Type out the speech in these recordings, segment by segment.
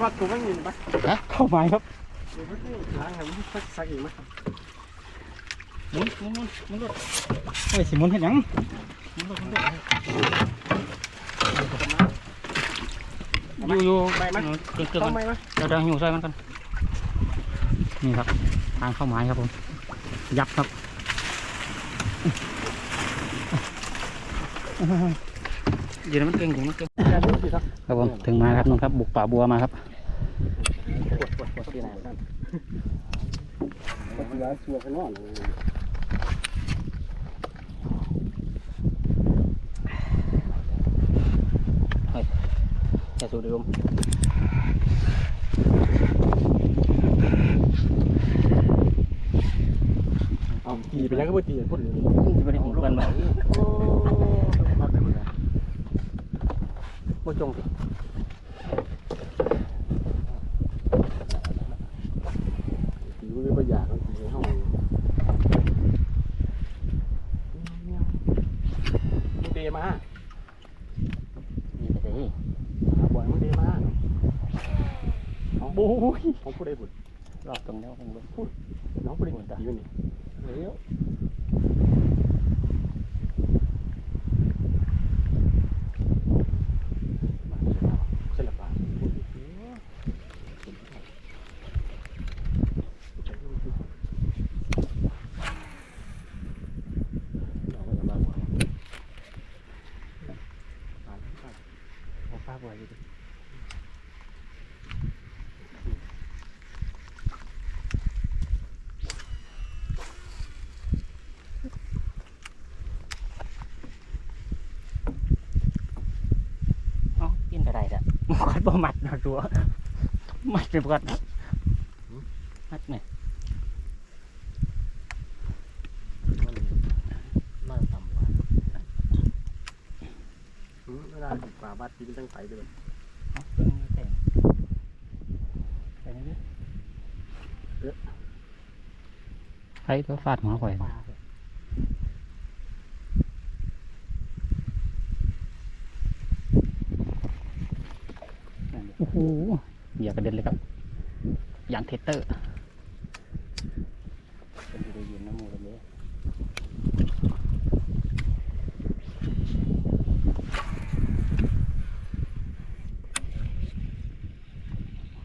ว่าตัวไม่มีปะฮะเข้าไม้ครับเดี๋ยวไม่ล้างให้มันสักสักอีกมั้ยหมุนหมุนหมุนหมุนรถเฮ้ยสิหมุนเห็นยังหมุนรถหมุนรถอยู่อยู่เกินเกินต้กัองนไหมมั้ยเดี๋ยวเดี๋ยวอยู่ใส่มันกันนี่ครับทางเข้าไม้ครับผมยับครับอยู่ในมันเก่งอยู่ในมันเก่งอย่าดูสิครับครับผมถึงมาครับนุ่นครับบุกป่าบัวมาครับ ปวดปวดปวดที่ไหนครับปวด ร้ายชัวร์ข้างนอกแค่สูดดมเอาตีไปแล้วก็ไปตีพูดเลยไม่ได้หูกันแบบโอ้มาแต่เมื่อบ่จงสิ ตีมันไม่อยากตีในห้อง มึงเดมานี่ไปสิบ่อยมึงเดมาเอาโอ้ยของผู้ใดบุญรอบตรงนี้คงรู้น้องผู้ใดบุญตีมันนี่เลี้ยว มัดบ่มัดนะตัว มัดเป็นปกติมัดไหมน่าต่ำกว่าไม่ได้กว่าบ้านที่ตั้งไสไปเลยไฟตัวฟาดหัวข่อย เตอร์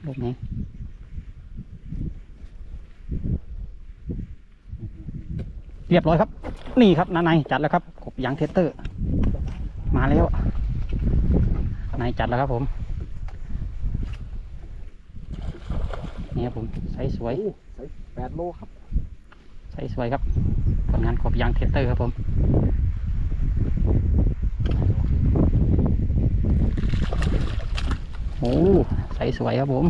ลงไหมเรียบร้อยครับ นี่ครับนานายจัดแล้วครับกบยางเทสเตอร์ มาแล้วนายจัดแล้วครับผม นี่ครับผมใส่สวยใส่แปดโลครับใส่สวยครับผลงานกบยางเทสเตอร์ครับผมโอ้ใส่สวยครับผม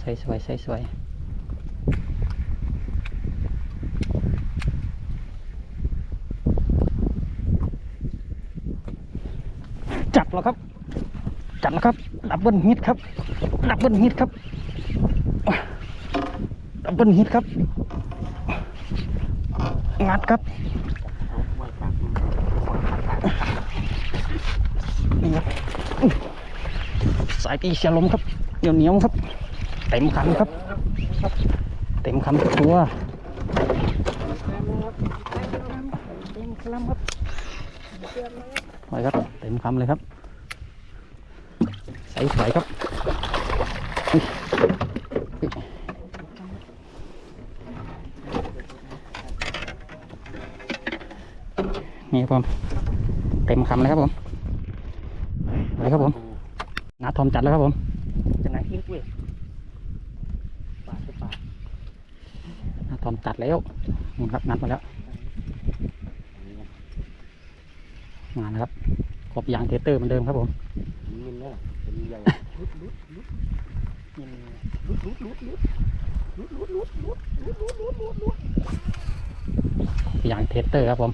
ใส่สวยใส่สวยจับแล้วครับ จัดแล้วครับ ดับเบิลฮิตครับ ดับเบิลฮิตครับ ดับเบิลฮิตครับ งัดครับนี่ครับสายตีเสียลมครับ เหนียวเหนียวครับ เต็มคันครับ เต็มคันตัวไว้ครับ เต็มคำเลยครับ ใสสวยครับนี่ครับผม เต็มคำเลยครับผมไปครับผมนาทอมจัดแล้วครับผมจะไหนอีกเว้ยปากปากนาทอมจัดแล้วนี่ครับนัดมาแล้วมาแล้วครับกบยางเทสเตอร์เหมือนเดิมครับผม เงินเนี่ยเป็น ใหญ่ลุดลุดลุดลุดลุดลุดลุดลุดลุดลุดลุดลุดลุดลุดลุดลุดยางเทสเตอร์ครับผม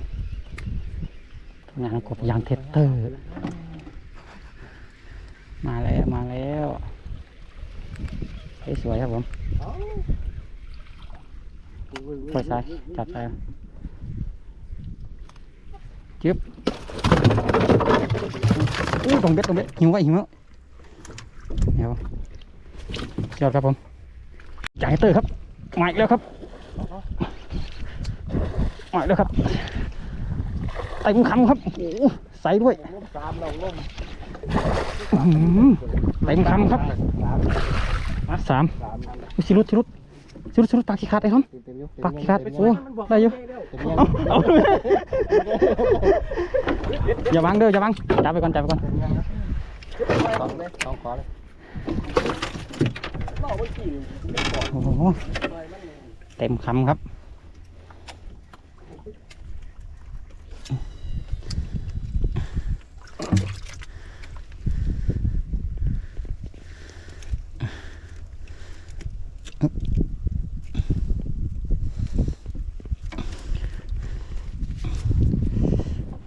งานกบยางเทสเตอร์ มาแล้วมาแล้วสวยครับผมปล่อยสายจับไปจึ๊บอู้ตรงเบ็ดตรงเบ็ดหิวไว้หิวแล้ว เดี๋ยอดครับผมจ่ายเตอร์ครับมาอีกแล้วครับมาอีกแล้วครับเต็มคำครับโอ้ใส่ด้วยเต็มคำครับสามมาสามสามนั่นแหละอุ๊ยชิรุดชิรุดชิรุดชิรุดปากขี้ขาดไอ้ทอมเต็มเต็มอยู่ปากขี้ขาดโอ้ได้อยู่เยอาเอาอย่าวางเด้ออย่าวางจับไปก่อนจับไปก่อนสองขอเลย เมื่อกี้ไม่ขอโอ้โหเต็มคำครับ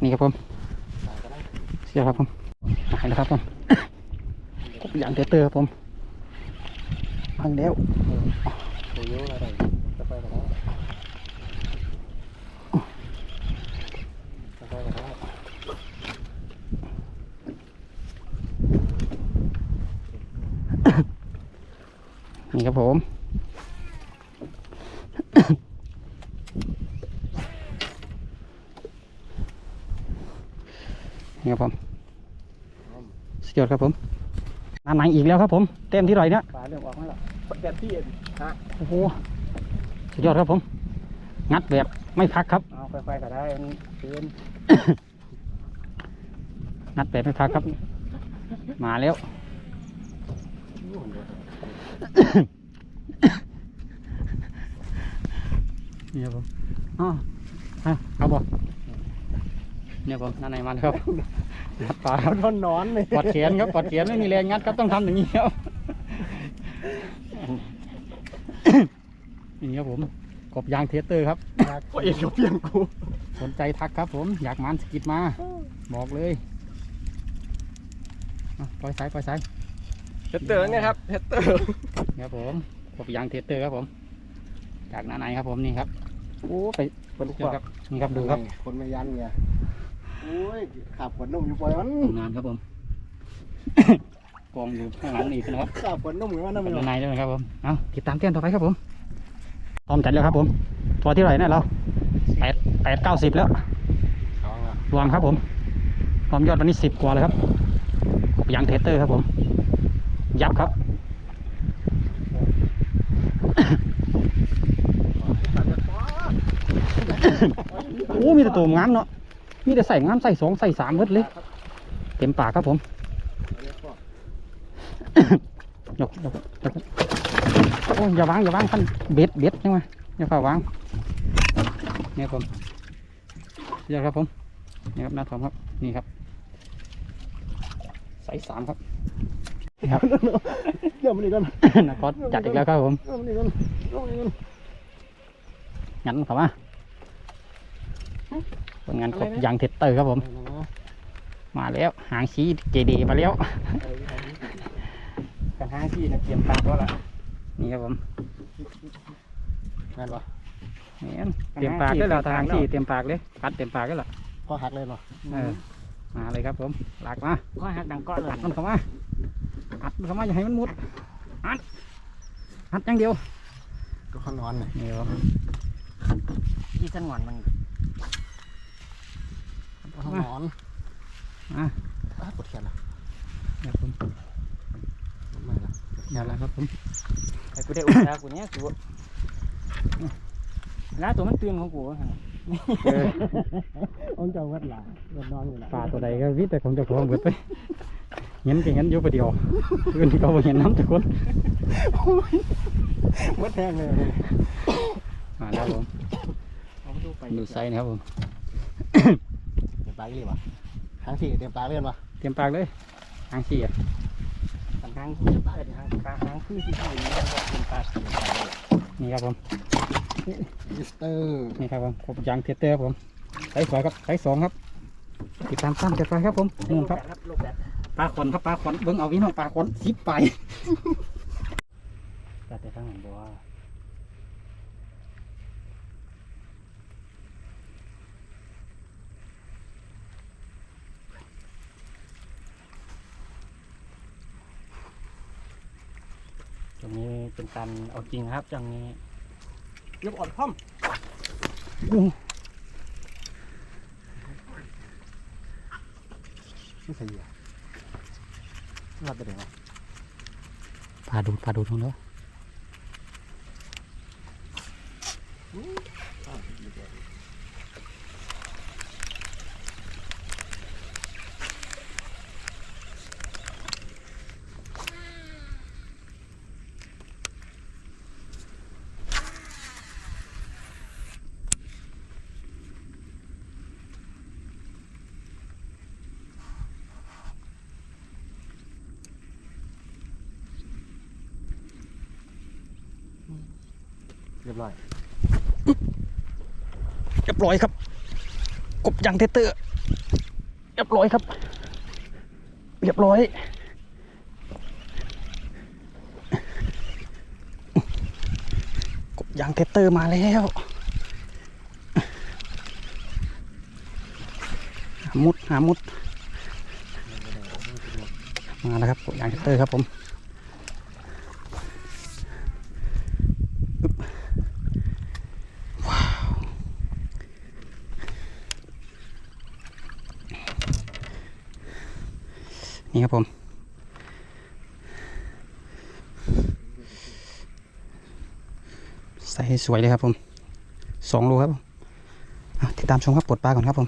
นี่ครับผมเสียครับผมหายแล้วครับผม อย่างเตอร์ครับผมพังแล้วโอ้ยอะไรจะไปกับเขาจะไปกับเขานี่ครับผมนี่ครับผมสุดยอดครับผม นานไหนอีกแล้วครับผมเต็มที่ไหนเนี่ยปลาเริ่มออกมาแล้วแบบที่ฮะโอ้โหสุดยอดครับผม งัดแบบไม่พักครับเอาไปๆก็ได้มันเกินงัดแบบไม่พักครับ มาแล้วนี่ครับผมอ๋ออะเอาบ่เนี่ยผมนั่นไหนมาแล้วครับงัด ปลาครับนอนนอนเลยปอดแขนครับปอดแขนไม่มีแรงงัดครับต้องทำอย่างนี้ครับนี่ครับผมกบยางเทสเตอร์ครับก็เอ็นเขาเพียงกูสนใจทักครับผมอยากมันสกิดมา บอกเลยอะปล่อยสายปล่อยสายเฮตเตอร์เนี่ยครับเฮตเตอร์นี่ครับผมกบยางเทสเตอร์ครับผม จากหน้าไหนครับผมนี่ครับโอ้ไปคนขเดี๋ยววาครับนี่ครับดูครับคนไม่ยันไง โอ้ยขับขนนุ่มอยู่ปล่อยมัน ทำงานครับผม กองอยู่ข้างหลังอีกนะครับขับขนนุ่มอยู่มันนั่นกัไม่บหรอด้านในด้วยนะครับผมเอาติดตามเต้นต่อไปครับผมพร้อมจัดแล้วครับผม ตัวที่เท่าไหร่เนี่ยเราแปดแปดเก้าสิบแล้ว รวมครับผม รวมยอดวันนี้สิบกว่าเลยครับกบยางเทสเตอร์ครับผม ยับครับ โอ้ มีแต่ตัวงามเนาะ มีแต่ใส่งามใส่สองใส่สามเบิดเลย เต็มปากครับผมยกยกยกโอ้ยอย่าวางอย่าวางคันเบ็ดเบ็ดใช่ไหมอย่าฝ่าวางเนี่ยผมเดี๋ยวครับผมนี่ครับหน้าทอมครับนี่ครับไซส์สามครับนี่ครับเดี๋ยวมันอีกแล้วนักกอตจัดอีกแล้วครับผมเดี๋ยวมันอีกแล้วเดี๋ยวมันอีกแล้วงั้นเข้ามาผ ลงานกบยางเทสเตอร์ครับผม มาแล้วหางชี้เจดีมาแล้วกันห้างที่นะเตรียมปากแล้วล่ะนี่ครับผมนั่นวะนี่นเตรียมปากได้แล้วทางที่เตรียมปากเลยกัดเตรียมปากได้แล้วพอหักเลยเหรอเออมาเลยครับผมหลักมาพอหักดังก้อนเลยอัดมันเข้ามาอัดมันเข้ามาอย่าให้มันมุดอัดอัดอย่างเดียวก็ข้างนอนเลยนี่ครับที่สันหวาน มันข้างนอนอะอ้าวปวดแขนอะครับผมไม่ละอย่าละครับผมไอ้กูได้อุตสาห์กูเนี้ยกูแล้วตัวมันตื่นของกูเออ ông chồng rất là rất non như ปลาตัวใดก็วิแต่ของเจ้าของเบิดไปเห็นก็เห็นอยู่ประเดียวอื่นที่เขาบ่เห็นน้ำทุกคน mất hang này มาแล้วผมเอาไปดูไปดูไซส์นะครับผม tiệm bạc gì mà hang thì tiệm bạc lên mà เตรียมปากเลยหางชี้อะทางทางคือปลาทางปลาทางคือที่เขาอยู่แล้วก็เป็นปลานี่ครับผม Mister นี่ครับผมผมยางเทสเตอร์ครับผมไซส์สวยครับไซส์สองครับติดตามซ้ำจัดไปครับผมนู่นครับครับลูกแบบปลาขนครับปลาขนเบิ้งเอาวิน้องปลาขนสิบไปจัดแต่ทั้งหมดบัว ตรงนี้เป็นการเอาจริงครับจังนี้เรียบอ่อนพร้อมอู้ไม่ใช่เหยื่อรอดไปไหนวะปลาดูดปลาดูดของเราอ้าวไม่ใช่ รียบร้อยเรียบร้อยครับ กบยางเทเตอร์เรียบร้อยครับ เรียบร้อยกบยางเทเตอร์มาแล้วหามุดหามุดมาแล้วครับกบยางเทเตอร์ครับผมอึ๊บว้าว นี่ครับผม ใส่ให้สวยเลยครับผมสองโลครับติดตามชมครับปลดปลาก่อนครับผม